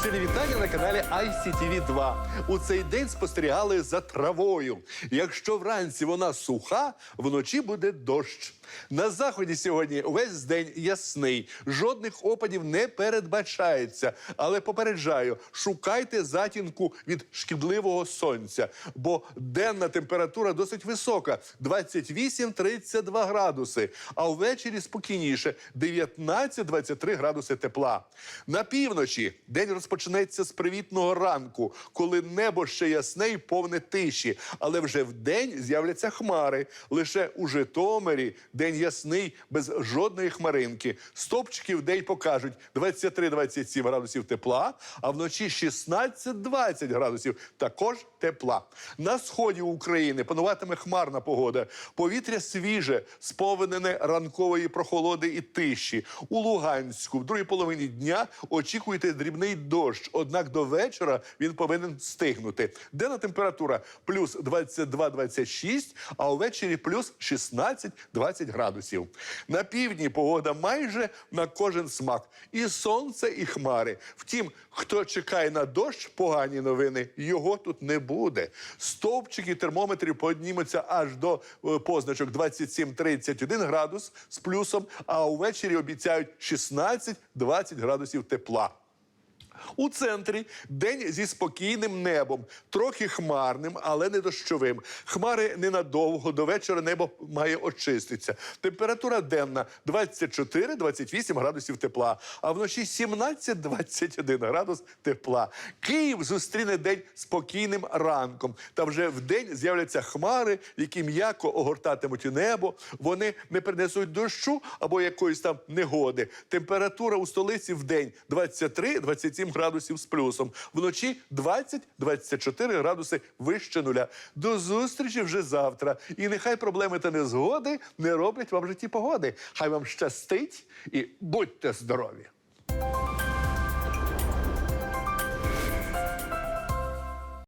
щирі вітання на каналі ICTV 2. У цей день спостерігали за травою. Якщо вранці вона суха, вночі буде дощ. На заході сьогодні весь день ясний, жодних опадів не передбачається. Але попереджаю, шукайте затінку від шкідливого сонця, бо денна температура досить висока 28-32 градуси, а ввечері спокійніше 19-23 градуси тепла. На півночі день розпочнеться з привітного ранку, коли небо ще ясне і повне тиші, але вже вдень з'являться хмари. Лише у Житомирі день ясний без жодної хмаринки. Стопчики в день покажуть 23-27 градусів тепла, а вночі 16-20 градусів також тепла. На сході України пануватиме хмарна погода. Повітря свіже, сповнене ранкової прохолоди і тиші. У Луганську в другій половині дня очікуйте дрібний дощ. Однак до вечора він повинен стигнути. Денна температура плюс 22-26, а увечері плюс 16-20 градусів. На півдні погода майже на кожен смак. І сонце, і хмари. Втім, хто чекає на дощ, погані новини, його тут не буде. Стовпчики термометрів піднімуться аж до е, позначок 27-31 градус з плюсом, а увечері обіцяють 16-20 градусів тепла. У центрі день зі спокійним небом, трохи хмарним, але не дощовим. Хмари ненадовго, до вечора небо має очиститися. Температура денна 24-28 градусів тепла, а вночі 17-21 градус тепла. Київ зустріне день спокійним ранком. Та вже вдень з'являться хмари, які м'яко огортатимуть небо. Вони не принесуть дощу або якоїсь там негоди. Температура у столиці в день 23-27 градусів з плюсом. Вночі 20-24 градуси вище нуля. До зустрічі вже завтра. І нехай проблеми та незгоди не роблять вам житті погоди. Хай вам щастить і будьте здорові!